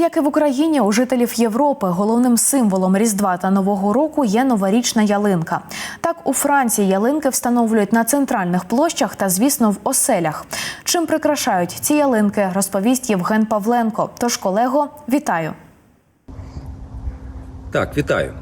Як і в Україні, у жителів Європи головним символом Різдва та Нового року є новорічна ялинка. Так у Франції ялинки встановлюють на центральних площах та, звісно, в оселях. Чим прикрашають ці ялинки, розповість Євген Павленко. Тож, колего, вітаю! Так, вітаю.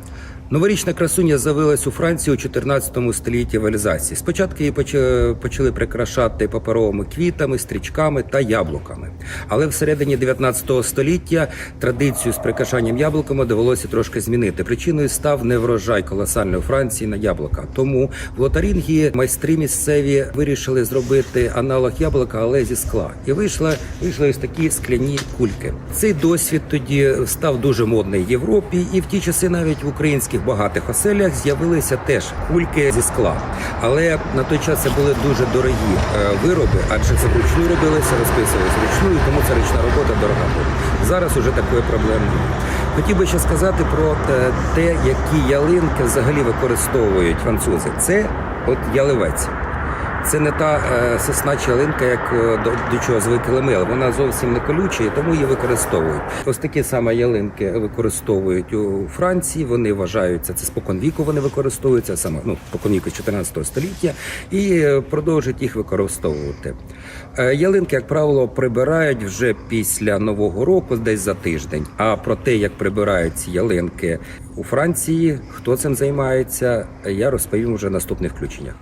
Новорічна красуня з'явилась у Франції у 14 столітті в. Спочатку її поч- почали прикрашати паперовими квітами, стрічками та яблуками. Але всередині 19 століття традицію з прикрашанням яблуками довелося трошки змінити. Причиною став неврожай колосальної Франції на яблука. Тому в Лотарінгії майстри місцеві вирішили зробити аналог яблука, але зі скла. І вийшла вийшли ось такі скляні кульки. Цей досвід тоді став дуже модний в Європі, і в ті часи навіть в українських багатих оселях з'явилися теж кульки зі скла. Але на той час це були дуже дорогі е, вироби, адже це вручну робилося, розписувалися вручну, тому ця ручна робота дорога була. Зараз уже такої проблеми. Хотів би ще сказати про те- те, які ялинки взагалі використовують французи. Це от яливець. Це не та е, сосна чи ялинка, як е, до, чого звикли ми, але вона зовсім не колюча, і тому її використовують. Ось такі саме ялинки використовують у Франції. Вони вважаються це спокон віку. Вони використовуються саме ну спокон віку 14 століття і е, продовжують їх використовувати. Ялинки, як правило, прибирають вже після нового року, десь за тиждень. А про те, як прибирають ці ялинки у Франції, хто цим займається, я розповім вже наступних включеннях.